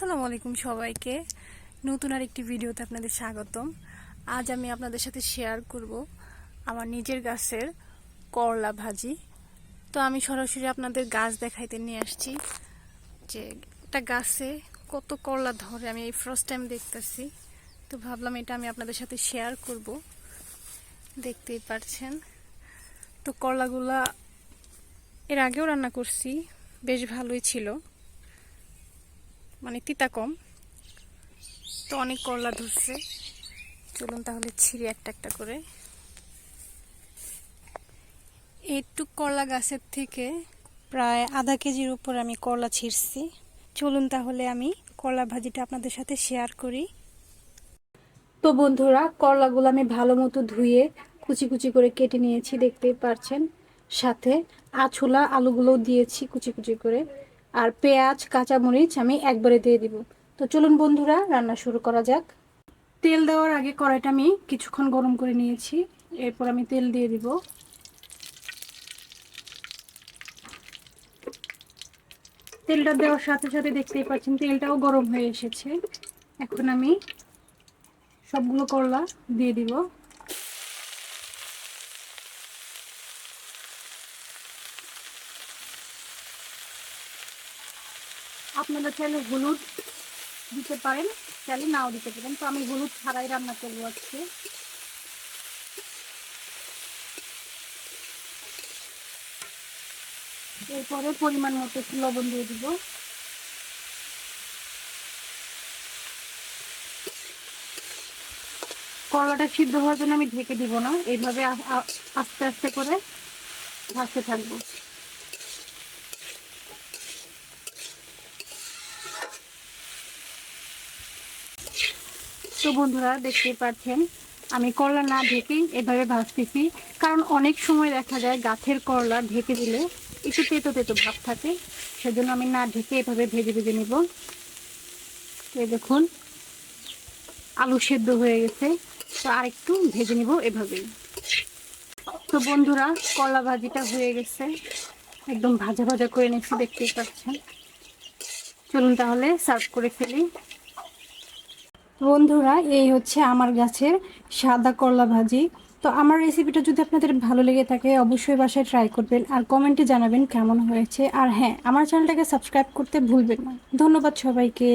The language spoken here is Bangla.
আসসালামু আলাইকুম সবাইকে। নতুন আর একটি ভিডিওতে আপনাদের স্বাগতম। আজ আমি আপনাদের সাথে শেয়ার করব আমার নিজের গাছের করলা ভাজি। তো আমি সরাসরি আপনাদের গাছ দেখাইতে নিয়ে আসছি যে একটা গাছে কত করলা ধরে, আমি এই ফার্স্ট টাইম দেখতেছি। তো ভাবলাম এটা আমি আপনাদের সাথে শেয়ার করব। দেখতেই পারছেন। তো করলাগুলা এর আগেও রান্না করছি, বেশ ভালোই ছিল। মানে তিতা কম। তো অনেক করলা ধরছে। চলুন তাহলে ছিঁড়ে একটা একটা করে। একটু করলা গাছের থেকে প্রায় আধা কেজির উপর আমি করলা ছিঁড়ছি। চলুন তাহলে আমি করলা ভাজিটা আপনাদের সাথে শেয়ার করি। তো বন্ধুরা, করলাগুলো আমি ভালো মতো ধুয়ে কুচি কুচি করে কেটে নিয়েছি, দেখতেই পারছেন। সাথে আছুলা আলুগুলোও দিয়েছি কুচি কুচি করে। আর পেঁয়াজ, কাঁচামরিচ আমি একবারে দিয়ে দিব। তো চলুন বন্ধুরা, রান্না শুরু করা যাক। তেল দেওয়ার আগে কড়াইটা আমি কিছুক্ষণ গরম করে নিয়েছি। এরপর আমি তেল দিয়ে দিব। তেলটা দেওয়ার সাথে সাথে দেখতেই পাচ্ছেন, তেলটাও গরম হয়ে এসেছে। এখন আমি সবগুলো করলা দিয়ে দিব। আপনারা চাইলে হলুদ দিতে পারেন, চাইলে নাও দিতে পারেন। তো আমি হলুদ ছাড়াই রান্না করব আজকে। এরপরে পরিমাণ মতো একটু লবণ দিয়ে দিব। করলাটা সিদ্ধ হওয়ার জন্য আমি ঢেকে দিব না। এইভাবে আস্তে আস্তে করে ভাজতে থাকব। তো বন্ধুরা দেখতেই পাচ্ছেন, আমি করলা না ঢেকে এভাবে ভাজতেছি, কারণ অনেক সময় দেখা যায় গাছের করলা ঢেকে দিলে একটু তেতো তেতো ভাব থাকে, সেজন্য আমি না ঢেকে এভাবে ভেজে ভেজে নিব। এই দেখুন, আলু সেদ্ধ হয়ে গেছে, তো আরেকটু ভেজে নিব এভাবেই তো বন্ধুরা, করলা ভাজিটা হয়ে গেছে, একদম ভাজা ভাজা করে নিচ্ছি দেখতেই পাচ্ছেন। চলুন তাহলে সার্ভ করে ফেলি। বন্ধুরা, এই হচ্ছে আমার গাছের সাদা করলা ভাজি। তো আমার রেসিপিটা যদি আপনাদের ভালো লেগে থাকে, অবশ্যই বাসায় ট্রাই করবেন আর কমেন্টে জানাবেন কেমন হয়েছে। আর হ্যাঁ আমার চ্যানেলটাকে সাবস্ক্রাইব করতে ভুলবেন না। ধন্যবাদ সবাইকে।